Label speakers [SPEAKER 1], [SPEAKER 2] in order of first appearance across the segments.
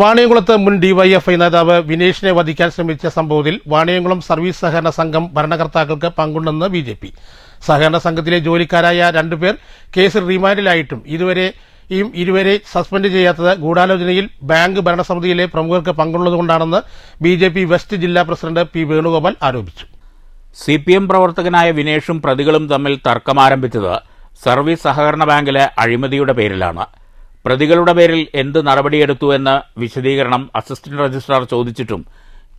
[SPEAKER 1] വാണിയംകുളത്ത് മുൻ ഡിവൈഎഫ്ഐ നേതാവ് വിനേഷിനെ വധിക്കാൻ ശ്രമിച്ച സംഭവത്തിൽ വാണിയംകുളം സർവീസ് സഹകരണ സംഘം ഭരണകർത്താക്കൾക്ക് പങ്കുണ്ടെന്ന് ബി ജെ പി സഹകരണ സംഘത്തിലെ ജോലിക്കാരായ രണ്ടുപേർ കേസിൽ റിമാൻഡിലായിട്ടും ഇതുവരെ യും ഇരുവരെ സസ്പെൻഡ് ചെയ്യാത്തത് ഗൂഢാലോചനയിൽ ബാങ്ക് ഭരണസമിതിയിലെ പ്രമുഖർക്ക് പങ്കുള്ളതുകൊണ്ടാണെന്ന് ബി ജെ പി വെസ്റ്റ് ജില്ലാ പ്രസിഡന്റ് പി വേണുഗോപാൽ ആരോപിച്ചു.
[SPEAKER 2] സി പി എം പ്രവർത്തകനായ വിനേഷും പ്രതികളും തമ്മിൽ തർക്കമാരംഭിച്ചത് സർവീസ് സഹകരണ ബാങ്കിലെ അഴിമതിയുടെ പേരിലാണ്. പ്രതികളുടെ പേരിൽ എന്ത് നടപടിയെടുത്തുവെന്ന് വിശദീകരണം അസിസ്റ്റന്റ് രജിസ്ട്രാർ ചോദിച്ചിട്ടും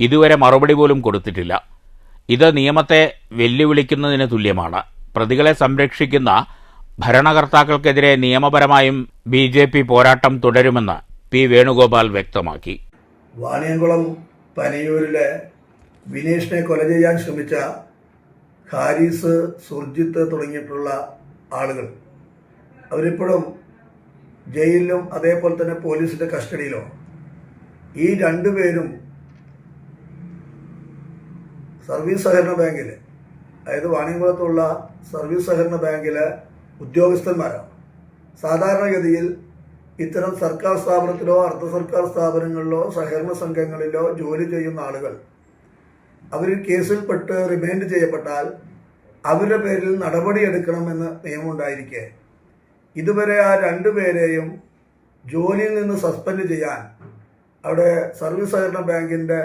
[SPEAKER 2] ഇതുവരെ മറുപടി പോലും കൊടുത്തിട്ടില്ല. ഇത് നിയമത്തെ വെല്ലുവിളിക്കുന്നതിന് തുല്യമാണ്. പ്രതികളെ സംരക്ഷിക്കുന്ന ഭരണകർത്താക്കൾക്കെതിരെ നിയമപരമായും ബി ജെ പി പോരാട്ടം തുടരുമെന്ന് പി വേണുഗോപാൽ വ്യക്തമാക്കി.
[SPEAKER 3] വാണിയംകുളം പനയൂരിലെ വിനേഷിനെ കൊല ചെയ്യാൻ ശ്രമിച്ച ഹാരിസ് സുർജിത്ത് തുടങ്ങിയിട്ടുള്ള ആളുകൾ. അവരിപ്പോഴും ജയിലിലും അതേപോലെ തന്നെ പോലീസിന്റെ കസ്റ്റഡിയിലോ. ഈ രണ്ടുപേരും സർവീസ് സഹകരണ ബാങ്കിൽ അതായത് വാണിയംകുളത്തുള്ള സർവീസ് സഹകരണ ബാങ്കിലെ ഉദ്യോഗസ്ഥന്മാരാണ്. സാധാരണഗതിയിൽ ഇത്തരം സർക്കാർ സ്ഥാപനത്തിലോ അർദ്ധ സർക്കാർ സ്ഥാപനങ്ങളിലോ സഹകരണ സംഘങ്ങളിലോ ജോലി ചെയ്യുന്ന ആളുകൾ അവർ കേസിൽപ്പെട്ട് റിമൈൻഡ് ചെയ്യപ്പെട്ടാൽ അവരുടെ പേരിൽ നടപടിയെടുക്കണമെന്ന് നിയമമുണ്ടായിരിക്കെ. ഇതുവരെ ആ രണ്ടുപേരെയും ജോലിയിൽ നിന്ന് സസ്പെൻഡ് ചെയ്യാൻ അവിടെ സർവീസ് സഹകരണ ബാങ്കിന്റെ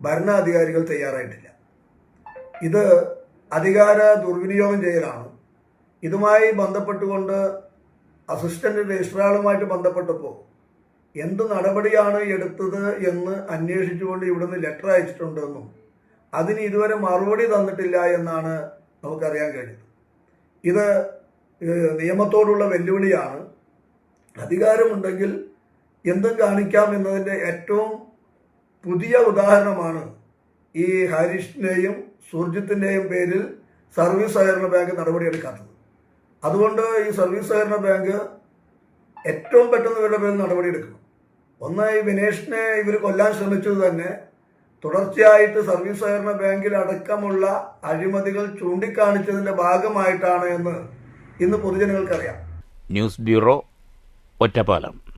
[SPEAKER 3] ഭരണാധികാരികൾ തയ്യാറായിട്ടില്ല. ഇത് അധികാര ദുർവിനിയോഗം ചെയ്യലാണ്. ഇതുമായി ബന്ധപ്പെട്ടുകൊണ്ട് അസിസ്റ്റന്റ് രജിസ്ട്രാറുമായിട്ട് ബന്ധപ്പെട്ടപ്പോൾ എന്ത് നടപടിയാണ് എടുത്തത് എന്ന് അന്വേഷിച്ചുകൊണ്ട് ഇവിടുന്ന് ലെറ്റർ അയച്ചിട്ടുണ്ടെന്നും അതിന് ഇതുവരെ മറുപടി തന്നിട്ടില്ല എന്നാണ് നമുക്കറിയാൻ കഴിഞ്ഞത്. ഇത് നിയമത്തോടുള്ള വെല്ലുവിളിയാണ്. അധികാരമുണ്ടെങ്കിൽ എന്തും കാണിക്കാം എന്നതിന്റെ ഏറ്റവും പുതിയ ഉദാഹരണമാണ് ഈ ഹരീഷിന്റെയും സുർജിത്തിന്റെയും പേരിൽ സർവീസ് സഹകരണ ബാങ്ക് നടപടിയെടുക്കാത്തത്. അതുകൊണ്ട് ഈ സർവീസ് സഹകരണ ബാങ്ക് ഏറ്റവും പെട്ടെന്ന് ഇവരുടെ പേരിൽ നടപടിയെടുക്കണം. ഒന്ന് ഈ വിനേഷിനെ ഇവർ കൊല്ലാൻ ശ്രമിച്ചത് തന്നെ തുടർച്ചയായിട്ട് സർവീസ് സഹകരണ ബാങ്കിൽ അടക്കമുള്ള അഴിമതികൾ ചൂണ്ടിക്കാണിച്ചതിന്റെ ഭാഗമായിട്ടാണ് എന്ന് ഇന്ന് പൊതുജനങ്ങൾക്കറിയാം.
[SPEAKER 2] News bureau Ottapalam.